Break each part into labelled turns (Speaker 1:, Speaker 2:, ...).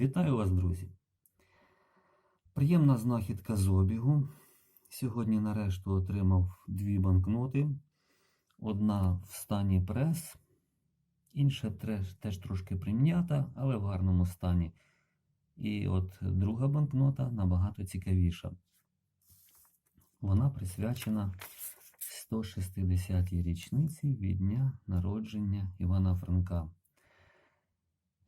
Speaker 1: Вітаю вас, друзі! Приємна знахідка з обігу. Сьогодні нарешту отримав дві банкноти. Одна в стані прес, інша теж, теж трошки прим'ята, але в гарному стані. І от друга банкнота набагато цікавіша. Вона присвячена 160-й річниці від дня народження Івана Франка.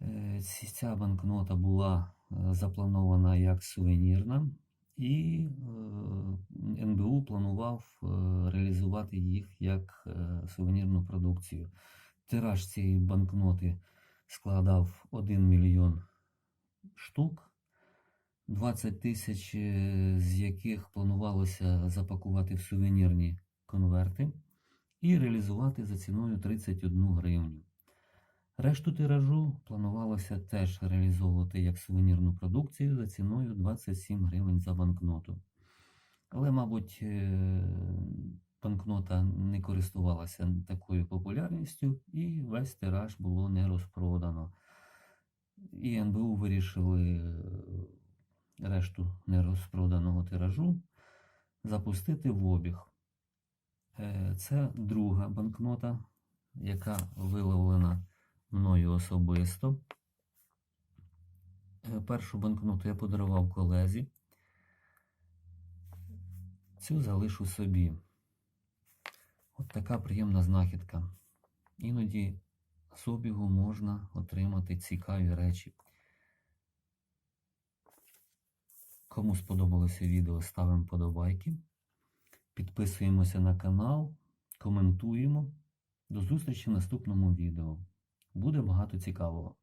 Speaker 1: Е, Ця банкнота була е, запланована як сувенірна, і е, НБУ планував реалізувати їх як сувенірну продукцію. Тираж цієї банкноти складав 1 мільйон штук, 20 тисяч з яких планувалося запакувати в сувенірні конверти і реалізувати за ціною 31 гривню. Решту тиражу планувалося теж реалізовувати як сувенірну продукцію за ціною 27 гривень за банкноту. Але, мабуть, е, банкнота не користувалася такою популярністю і весь тираж було не розпродано. І НБУ вирішили е, решту нерозпроданого тиражу запустити в обіг. Е, Це друга банкнота, яка виловлена мною особисто. Е, Першу банкноту я подарував колезі. Цю залишу собі. От така приємна знахідка. Іноді з обігу можна отримати цікаві речі. Кому сподобалося відео, ставимо подобайки. Підписуємося на канал, коментуємо. До зустрічі в наступному відео. Буде багато цікавого.